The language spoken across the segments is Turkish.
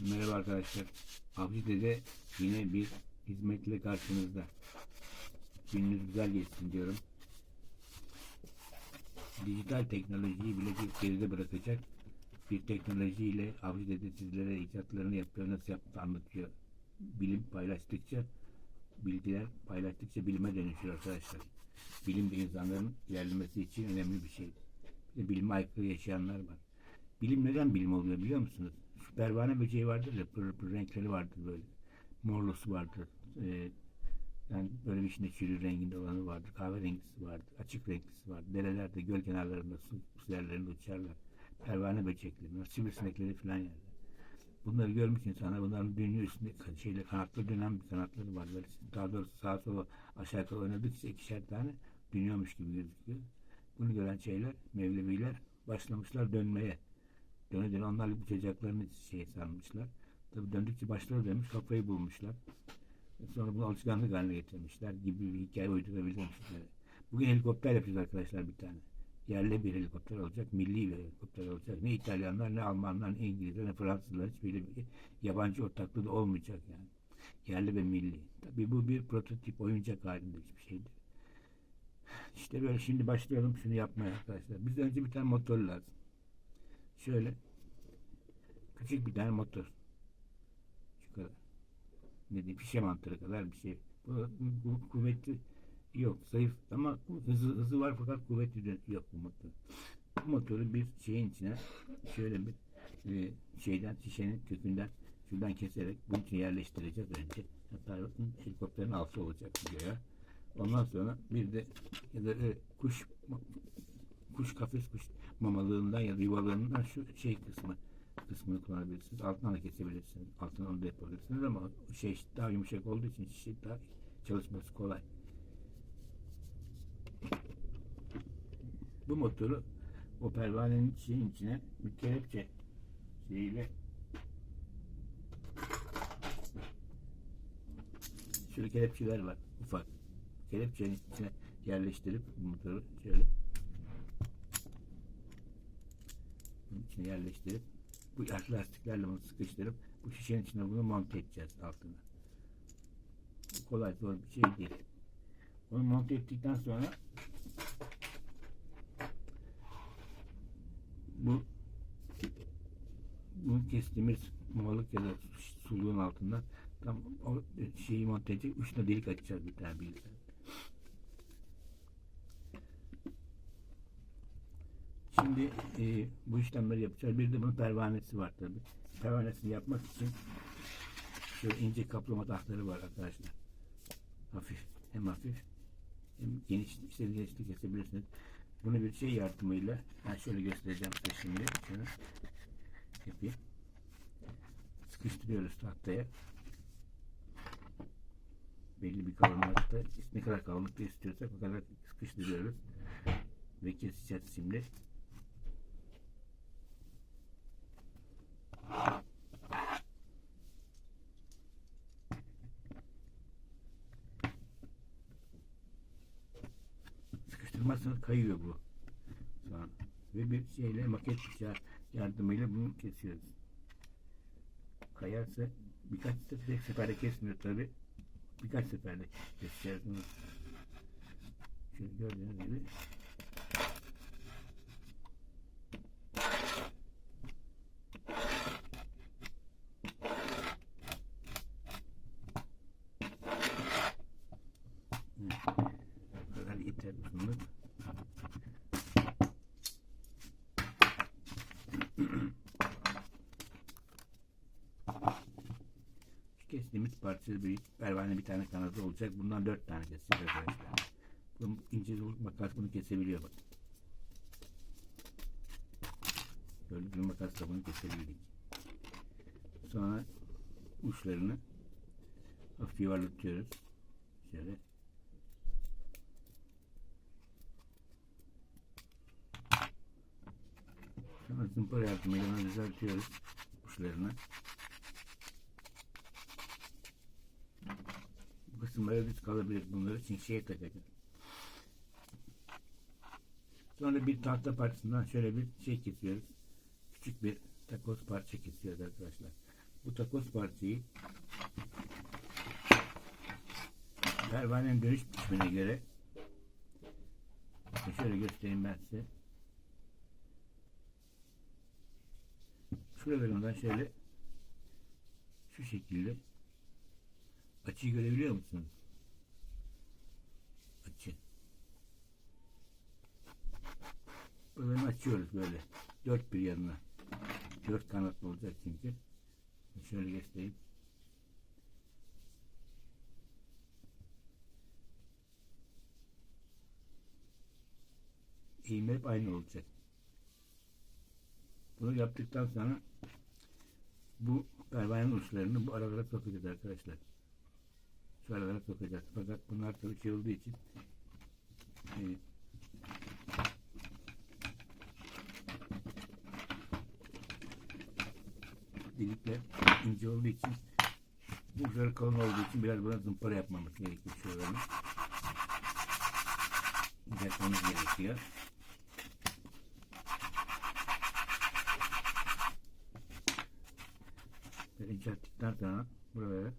Merhaba arkadaşlar. Avcıde'de yine bir hizmetle karşınızda. Gününüz güzel geçsin diyorum. Dijital teknolojiyi bile geride bırakacak bir teknolojiyle Avcıde'de sizlere icatlarını yapıyor, nasıl yaptığını anlatıyor. Bilim paylaştıkça, bilgiler paylaştıkça bilime dönüşüyor arkadaşlar. Bilim de insanların ilerlemesi için önemli bir şey. Bir bilime aykırı yaşayanlar var. Bilim neden bilim oluyor biliyor musunuz? Pervane böceği vardır ya, pır pır renkleri vardır böyle. Morlusu vardır. Ee, yani böyle bir içinde çürü renginde olanı vardır. Kahverengisi vardır. Açık renklisi vardır. Derelerde, göl kenarlarında, su üzerlerinde uçarlar. Pervane böcekleri, sivrisinekleri falan yerler. Bunları görmüş insanlar, bunların dünya üstünde şeyle kanatlı dönen bir kanatları var. Daha doğrusu sağa sola aşağı yukarı oynadıkça ikişer tane dönüyormuş gibi gözüküyor. Bunu gören şeyler, Mevleviler başlamışlar dönmeye. Döne döne onlar bıçacaklarını şey sanmışlar. Tabii döndükçe başları dönmüş, kafayı bulmuşlar. Sonra bunu alışkanlık haline getirmişler gibi bir hikaye uydurabilirmişler. Bugün helikopter yapacağız arkadaşlar bir tane. Yerli bir helikopter olacak, milli bir helikopter olacak. Ne İtalyanlar, ne Almanlar, ne İngilizler, ne Fransızlar hiçbir bir yabancı ortaklığı da olmayacak yani. Yerli ve milli. Tabii bu bir prototip, oyuncak halinde hiçbir şeydir. İşte böyle şimdi başlayalım şunu yapmaya arkadaşlar. Bizden önce bir tane motor lazım. Şöyle küçük bir tane motor. Şu kadar. Ne diyeyim fişe mantarı kadar bir şey. Bu, bu kuvvetli yok. Zayıf ama hızı, hızı var fakat kuvvetli de yok bu motor. Bu motoru bir şeyin içine şöyle bir e, şeyden şişenin kökünden şuradan keserek bunun için yerleştireceğiz önce. Hatta helikopterin altı olacak videoya. Ondan sonra bir de ya da e, kuş kuş kafes kuş mamalığından ya da yuvalığından şu şey kısmı kısmını kullanabilirsiniz. Altından da kesebilirsiniz. Altına onu da yapabilirsiniz ama şey daha yumuşak olduğu için şey daha çalışması kolay. Bu motoru o pervanenin şeyin içine bir kelepçe şeyiyle şöyle kelepçeler var ufak. Kelepçenin içine yerleştirip motoru şöyle içine yerleştirip bu yaş lastiklerle bunu sıkıştırıp bu şişenin içine bunu monte edeceğiz altına. Bu kolay zor bir şey değil. Onu monte ettikten sonra bu bu kestiğimiz mamalık ya da suluğun altından tam o şeyi monte edecek. Üstüne delik açacağız bir tane bir Şimdi e, bu işlemleri yapacağız. Bir de bunun pervanesi var tabi. Pervanesini yapmak için şöyle ince kaplama tahtları var arkadaşlar. Hafif. Hem hafif hem geniş istediğiniz genişlik kesebilirsiniz. Bunu bir şey yardımıyla ben şöyle göstereceğim size şimdi. Şunu yapayım. Sıkıştırıyoruz tahtaya. Belli bir kalınlıkta ne kadar kalınlıkta istiyorsak o kadar sıkıştırıyoruz. Ve keseceğiz şimdi. Kayıyor bu. Sonra. Ve bir şeyle maket bıçağı yardımıyla bunu kesiyoruz. Kayarsa birkaç tek seferde kesmiyor tabi. Birkaç seferde keseceğiz bunu. Şöyle gördüğünüz gibi Bu kadar yeter uzunluk. Şu kestiğimiz parça bir pervane bir tane kanadı olacak. Bundan dört tane keseceğiz arkadaşlar. Bu ince makas bunu kesebiliyor bak. Gördüğünüz gibi makasla bunu kesebildik. Sonra uçlarını hafif yuvarlatıyoruz. Şöyle zımpara yardımıyla düzeltiyoruz uçlarını. Düz kalabilir. Bunları çinçeye takacağız. Sonra bir tahta parçasından şöyle bir şey kesiyoruz. Küçük bir takoz parça kesiyoruz arkadaşlar. bu takoz parçayı pervanenin dönüş biçimine göre şöyle göstereyim ben size. Şuralarından şöyle şu şekilde açıyı görebiliyor musunuz? Açı. Buralarını açıyoruz böyle. Dört bir yanına. Dört kanatlı olacak çünkü. Şöyle göstereyim. Eğim hep aynı olacak. Bunu yaptıktan sonra bu pervanenin uçlarını bu aralara sokacağız arkadaşlar. Şu aralara sokacağız. Fakat bunlar tabii şey olduğu için e, delikler ince olduğu için bu uçları kalın olduğu için biraz buna zımpara yapmamız gerekiyor şuralarını. Düzeltmemiz gerekiyor. Böyle incelttikten sonra buraya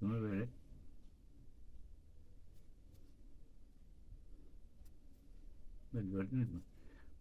bunu böyle Böyle gördünüz mü?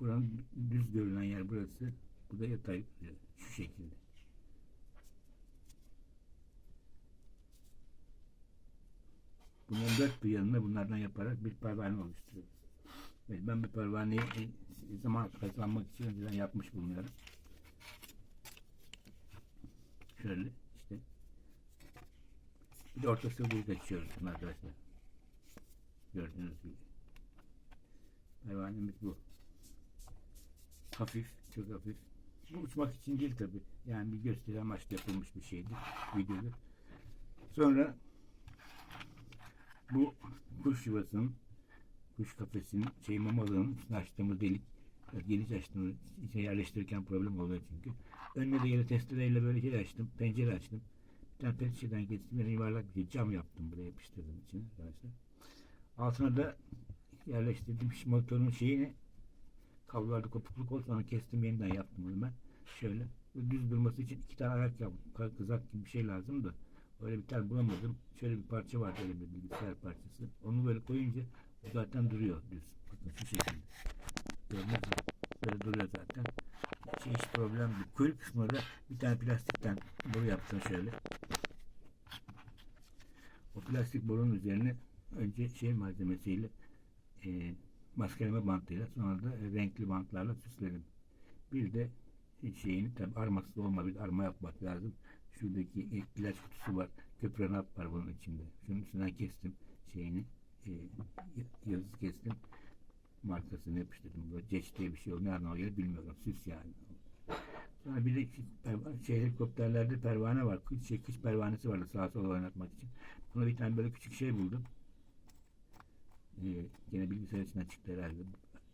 Buranın düz görünen yer burası. Bu da yatay şu şekilde. Bunların dört bir yanına bunlardan yaparak bir pervane oluşturuyoruz. Evet, ben bir pervaneyi e, zaman kazanmak için önceden yapmış bulunuyorum. Şöyle işte. Bir de ortasına buyruk açıyoruz bunu arkadaşlar. Gördüğünüz gibi. Hayvanımız bu. Hafif, çok hafif. Bu uçmak için değil tabi. Yani bir gösteri amaçlı yapılmış bir şeydi. Videodur. Sonra bu kuş yuvasının kuş kafesinin şey mamalığının açtığımız delik geniş açtığımız içine yerleştirirken problem oluyor çünkü. Önüne de yine testereyle böyle şey açtım. Pencere açtım. Bir tane pet şişeden geçtim. Yani yuvarlak bir şey. Cam yaptım buraya yapıştırdım içine arkadaşlar. Altına da yerleştirdim. Motorun şeyini kablolarda kopukluk olsa onu kestim yeniden yaptım onu ben. Şöyle düz durması için iki tane ayak yaptım. Kızak gibi bir şey lazım da öyle bir tane bulamadım. Şöyle bir parça var böyle bir bilgisayar parçası. Onu böyle koyunca zaten duruyor düz. Bakın şu şekilde. Gördünüz? Böyle duruyor zaten. Şey, hiç problem değil. Kuyruk kısmına da bir tane plastikten boru yaptım şöyle. O plastik borunun üzerine önce şey malzemesiyle e, maskeleme bantıyla sonra da renkli bantlarla süsledim. Bir de şeyini tabi arması olma bir arma yapmak lazım. Şuradaki ilaç kutusu var. Köprenat var bunun içinde. Şunun üstünden kestim şeyini. E, yazısı kestim. Markasını yapıştırdım. Böyle ceç diye bir şey oluyor. Nereden oluyor bilmiyorum. Süs yani. Sonra bir de şey, helikopterlerde pervane var. Şey, pervanesi vardı sağa sola oynatmak için. Buna bir tane böyle küçük şey buldum. Ee, yine bilgisayar içinden çıktı herhalde.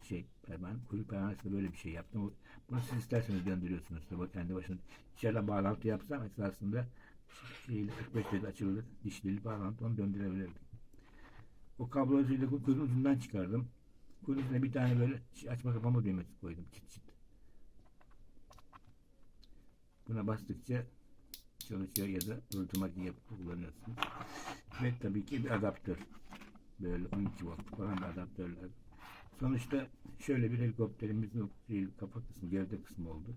Şey, pervane, kuyruk pervanesi de böyle bir şey yaptım. Bunu siz isterseniz döndürüyorsunuz. Tabii kendi başına. İçeride bağlantı yapsam esasında şeyli 45 derece açılır. Dişlili bağlantı onu döndürebilirdim. O kablosuyla kuyruğun ucundan çıkardım. Kuyruğun üstüne bir tane böyle açma kapama düğmesi koydum. Çıt çıt. Buna bastıkça çalışıyor ya da durdurmak diye kullanıyorsunuz. Ve tabii ki bir adaptör. Böyle 12 volt falan adaptörler. Sonuçta şöyle bir helikopterimizin kafa kısmı, gövde kısmı oldu.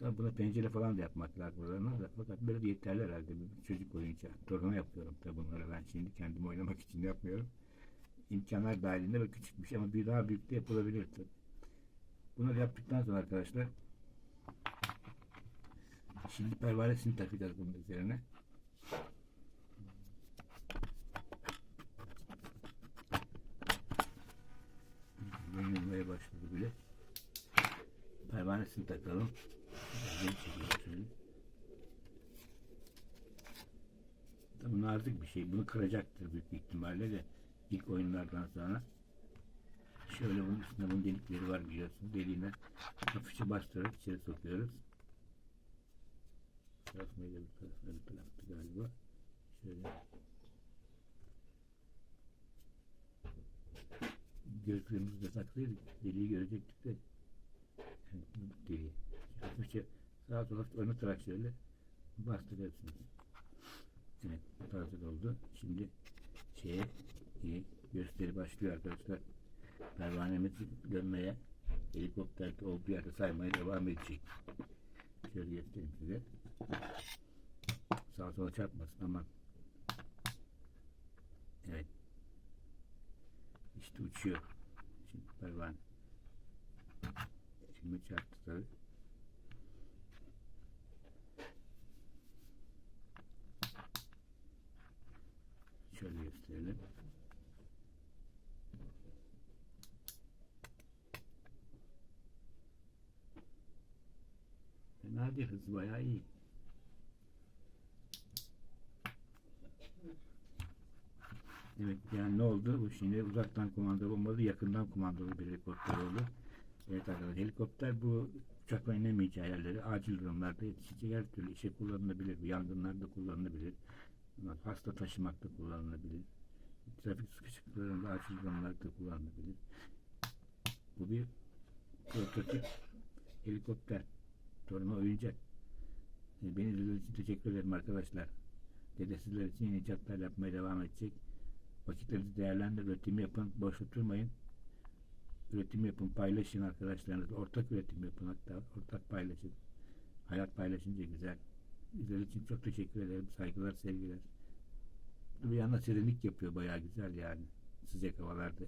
Tabii buna pencere falan da yapmak lazım buralarına da. Fakat böyle de yeterli herhalde. Çocuk oyuncağı. Toruna yapıyorum tabii bunları ben şimdi kendim oynamak için yapmıyorum. İmkanlar dahilinde ve küçük şey ama bir daha büyük de yapılabilir tabii. Bunları yaptıktan sonra arkadaşlar Şimdi pervanesini takacağız bunun üzerine. Pervanesini takalım. Tabii nazik bir şey. Bunu kıracaktır büyük ihtimalle de ilk oyunlardan sonra. Şöyle bunun üstünde bunun delikleri var biliyorsunuz. Deliğine hafifçe bastırarak içeri sokuyoruz. Yazmayı da bir tarafları bıraktı galiba. Şöyle. Gözlüğümüzü de taksaydık deliği görecektik de. Deliği. Hafifçe sağa sola şöyle Bastık hepsini. Evet, hazır oldu. Şimdi şeye e, gösteri başlıyor arkadaşlar. Pervanemiz dönmeye helikopter olduğu yerde saymaya devam edecek. Şöyle göstereyim size. Sağa sola çarpmasın ama Evet. İşte uçuyor. Şimdi pervane. Şimdi çarptı tabii. Şöyle gösterelim. Fena değil, hız bayağı iyi. Evet yani ne oldu? Bu şimdi uzaktan kumandalı olmadı, yakından kumandalı bir helikopter oldu. Evet arkadaşlar helikopter bu uçakla inemeyeceği yerleri acil durumlarda yetişecek her türlü işe kullanılabilir. Yangınlarda kullanılabilir. Hasta taşımakta kullanılabilir. Trafik sıkışıklıklarında acil durumlarda kullanılabilir. Bu bir prototip helikopter. Torunu oyuncak. E, Beni izlediğiniz için teşekkür ederim arkadaşlar. Dede için yeni icatlar yapmaya devam edecek. Vakitlerinizi değerlendirin, üretim yapın, boş oturmayın. Üretim yapın, paylaşın arkadaşlarınızla. Ortak üretim yapın hatta, ortak paylaşın. Hayat paylaşınca güzel. İzlediğiniz için çok teşekkür ederim. Saygılar, sevgiler. Bir yana serinlik yapıyor bayağı güzel yani. Sıcak havalarda.